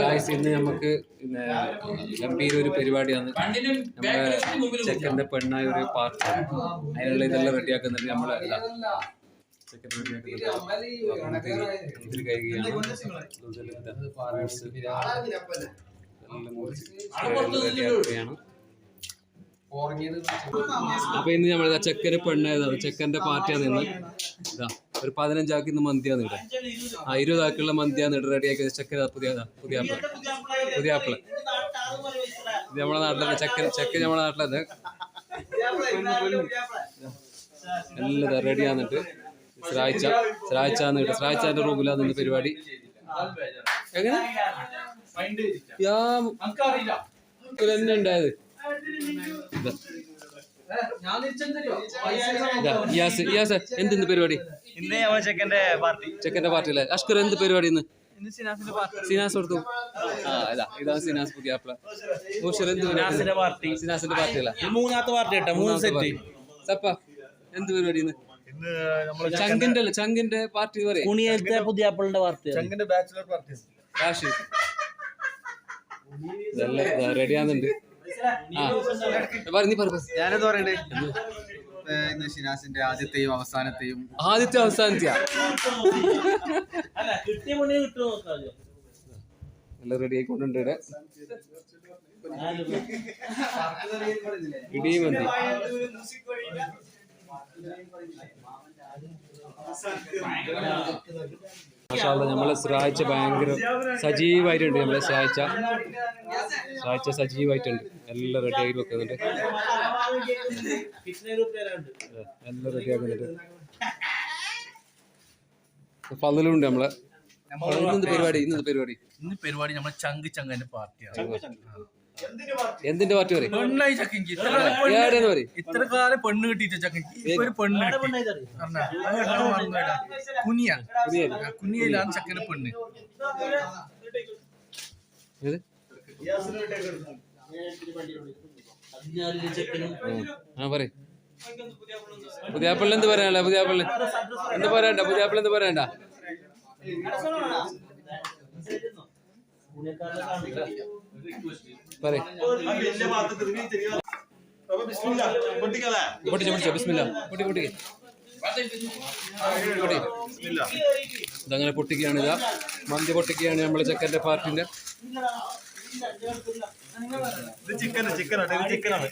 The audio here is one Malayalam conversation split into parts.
ഗായ്സ് ഇന്ന് നമുക്ക് ഗംഭീര ഒരു പരിപാടിയാണ് നമ്മുടെ ചെക്കന്റെ പെണ്ണായ ഒരു പാർട്ടി അതിനുള്ള ഇതെല്ലാം റെഡിയാക്കുന്നുണ്ട്. നമ്മളെ ചെക്കന്റെ ചെക്കൻ റെഡിയാക്കുന്നുണ്ട് അപ്പൊ ഇന്ന് നമ്മൾ ചെക്കന് പെണ്ണായതാണ്. ചെക്കന്റെ പാർട്ടിയാണ് ഇന്ന്. ഇതാ ഒരു പതിനഞ്ചാക്കി ഇന്ന് മന്തിയാണ് ഇവിടെ ആ ഇരുപതാക്കുള്ള മന്തിയാണ് ഇവിടെ റെഡിയാക്കിയത് ചെക്കൻ ഇതാ പുതിയ പുതിയ ആപ്പിൾ. പുതിയ ആപ്പിൾ. ഇത് നമ്മുടെ നാട്ടിലെ ചെക്കൻ ചെക്കൻ നമ്മുടെ നാട്ടിലത് എല്ലാം റെഡി ആന്നിട്ട്. ശ്രാഴ്ച ശ്രാഴ്ച എന്നിട്ട് സ്രാഴ്ചാന്റെ റൂമിലാണ് ഇന്ന് പരിപാടി. എങ്ങനെ? ഞാൻ ഇതിലെന്നെ ഉണ്ടായത്? ഇതാ, എന്ത് പരിപാടി? ഇന്ന് ചെക്കന്റെ പാർട്ടി. ചെക്കന്റെ പാർട്ടിയിലെ അഷ്കർ എന്ത് പരിപാടി ഇന്ന്? ഇന്ന് സിനാസിന്റെ പാർട്ടി. സിനാസ് കൊടുത്തു. ആ ഇതാ ഇതാണ് സിനാസ് പുതിയ ആപ്പിള മൂഷർ എന്ത് സിനാസിന്റെ പാർട്ടി. സിനാസിന്റെ പാർട്ടി അല്ല മൂന്നാമത്തെ പാർട്ടി കേട്ടോ മൂന്ന് സെറ്റ്. സപ്പ എന്ത് പരിപാടി ഇന്ന്? ഇന്ന് നമ്മൾ ചങ്കിന്റെ അല്ലേ? ചങ്കിന്റെ പാർട്ടി പറയും. കുണിയത്തെ പുതിയ ആപ്പിളിന്റെ പാർട്ടി ചങ്കിന്റെ ബാച്ചിലർ പാർട്ടി ഇതെല്ലാം ഞാനെന്താ പറയണ്ടേ. ഇന്ന് ഷിനാസിന്റെ ആദ്യത്തെയും അവസാനത്തെയും ആദ്യത്തെ നോക്കാം എല്ലാം റെഡി ആയിക്കൊണ്ടുണ്ട് ഇവിടെ. ഇടിയും മന്തി മാഷാഅല്ലാ, നമ്മളെ സ്രാഴ്ച ഭയങ്കര സജീവമായിട്ടുണ്ട് നമ്മളെ സ്രാഴ്ച സ്രാഴ്ച സജീവമായിട്ടുണ്ട് എല്ലാം റെഡി ആയി വെക്കുന്നുണ്ട്. എല്ലാം റെഡി ആക്കുന്നുണ്ട്. ഫതിലുണ്ട് നമ്മളെ. പരിപാടി? ഇന്നത്തെ പരിപാടി? ഇന്ന് പരിപാടി നമ്മളെ ചങ്ക് ചങ്കന്റെ പാർട്ടിയാണ്. എന്തിന്റെ പാർട്ടി പറയും? പെണ്ണായി ചക്കഞ്ചി ഇത്ര ഏടെന്ന് പറയും? ഇത്ര കാലം പെണ്ണ് കിട്ടിയിട്ട് ചക്കഞ്ചി ഒരു പെണ്ണ്. കുനിയ. കുനിയയിലാണ് ചക്കന്റെ പെണ്ണ്? ആ പറയും. പുതിയ ആപ്പിളിന് എന്ത് പറയാനല്ല പുതിയാപ്പിള്ള എന്ത് പറയണ്ട പുതിയാപ്പിള്ള എന്ത് പറയണ്ട പറയും ഇതങ്ങനെ പൊട്ടിക്കുകയാണ് ഇതാ മന്തി പൊട്ടിക്കുകയാണ് നമ്മളെ ചെക്കന്റെ പാർട്ടിന്റെ ഇത് ചിക്കൻ ചിക്കൻ ഇത് ചിക്കനാണ്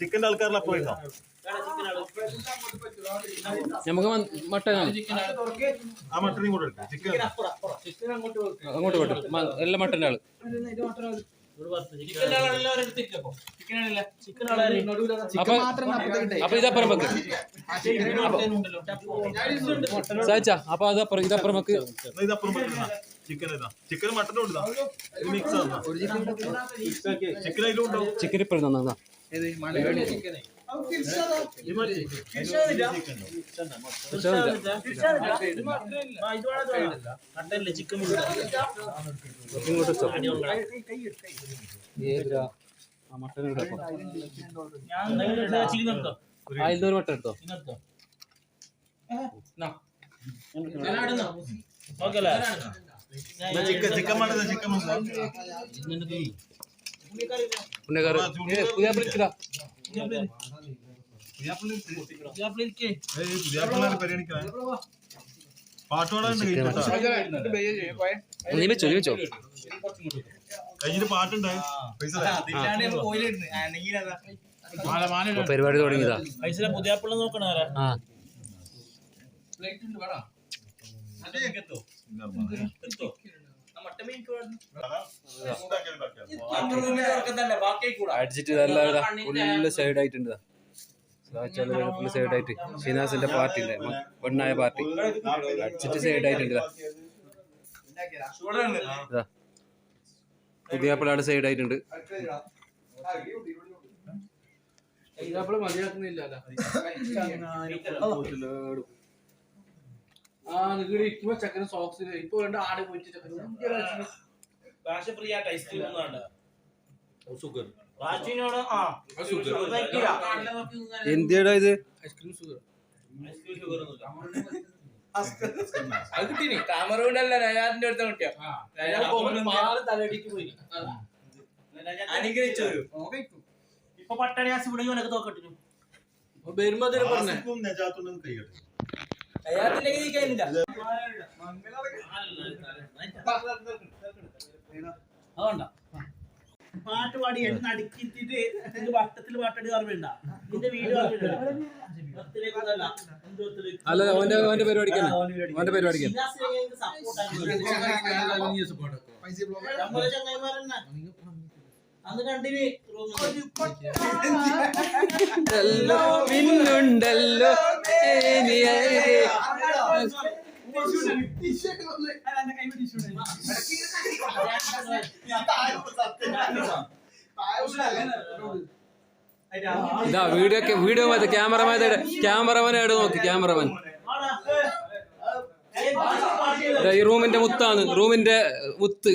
ചിക്കൻ ആൾക്കാരിൽ നമുക്ക് മട്ടനാണ് ആ മട്ടനും കൂടെ അങ്ങോട്ട് പോട്ടെ. എല്ലാം മട്ടന്റെ ആൾ. അപ്പൊ. അപ്പൊ ഇതപ്പുറം വെക്ക്. സാധിച്ച അപ്പൊ അതപ്പുറം ഇതപ്പുറം വെക്ക്. ചിക്കൻ ഇതാ. ചിക്കൻ മട്ടനും ഉണ്ട് ഇതാ. ഇത് മിക്സ് ആണ് ചിക്കൻ അതിലും ഉണ്ടാവും ചിക്കൻ ഇപ്പഴും നന്നാ വെക്കാം. ചിക്കൻ എടുത്തോ? ചിക്കൻ പുതിയ നീ വെച്ചോ കഴിഞ്ഞിട്ട് പാട്ടുണ്ടായി പരിപാടി തുടങ്ങിയതാ നോക്കണ അടിച്ചിട്ട് നല്ല ഫുള്ള് സൈഡ് ആയിട്ടുണ്ട് ഫുള്ള് സൈഡ് ആയിട്ട് ഷിനാസിന്റെ പാർട്ടി ഉണ്ട്. പെണ്ണായ പാർട്ടി. അടിച്ചിട്ട് സൈഡ് ആയിട്ടുണ്ട് ഇതാ. ഇതാ. പുതിയ പിള്ളേരുടെ സൈഡ് ആയിട്ടുണ്ട് ഭാഷ ഫ്രീ ആയിട്ട് ഐസ്ക്രീം ഒന്നും വേണ്ട സുഖം പ്ലാസ്റ്റിക്കിനോട് ആ. എന്തിയടാ ഇത്? Ice cream sugar. അത് കിട്ടീനി. ക്യാമറ അല്ല നയാറിന്റെ അടുത്ത കിട്ടിയ. പാൽ തലയിടിക്ക് പോയി. അനുഗ്രഹിച്ചവര്. ഇപ്പൊ പട്ടണി ആസിബിടെങ്കിൽ ഉനക്ക് തോക്കട്ടിന്. വരുമ്പോ പറഞ്ഞേ? അതുകൊണ്ട പാട്ട് പാടി എന്നെ നടുക്കിട്ടിട്ട് നിന്റെ വട്ടത്തിൽ പാട്ടടി ഓർമ്മയുണ്ട നിന്റെ വീട്? അല്ല ഓന്റെ ഓന്റെ ഓന്റെ പരിപാടിക്ക് പിന്നുണ്ടല്ലോ ഏനിയേ. ഇതാ വീഡിയോ വീഡിയോ മതി. ക്യാമറമാൻ ക്യാമറമാൻ എവിടെ നോക്കി ക്യാമറമാൻ. ഈ റൂമിന്റെ മുത്താണ്. റൂമിന്റെ മുത്ത്.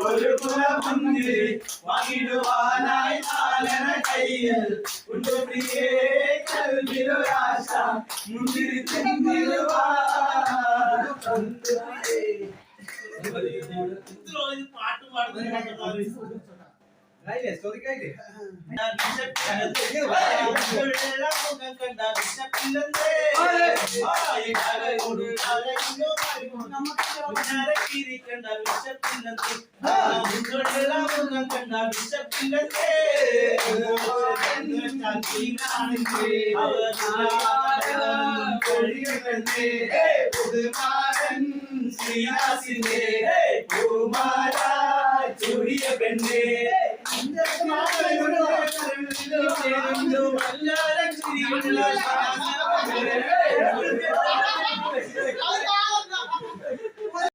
ஒரு புறமுந்து வாங்கிடுவானாய் ஆலன கையில் உண்டு பிரியே கல்விரு ராசா முந்திரி தின்னிருவா பாட்டு பாடுறது പാടുന്നത് ശ്രീനാസിന്റെ പൂമാല ചുടിയ പെണ്ണേ ఆరాధన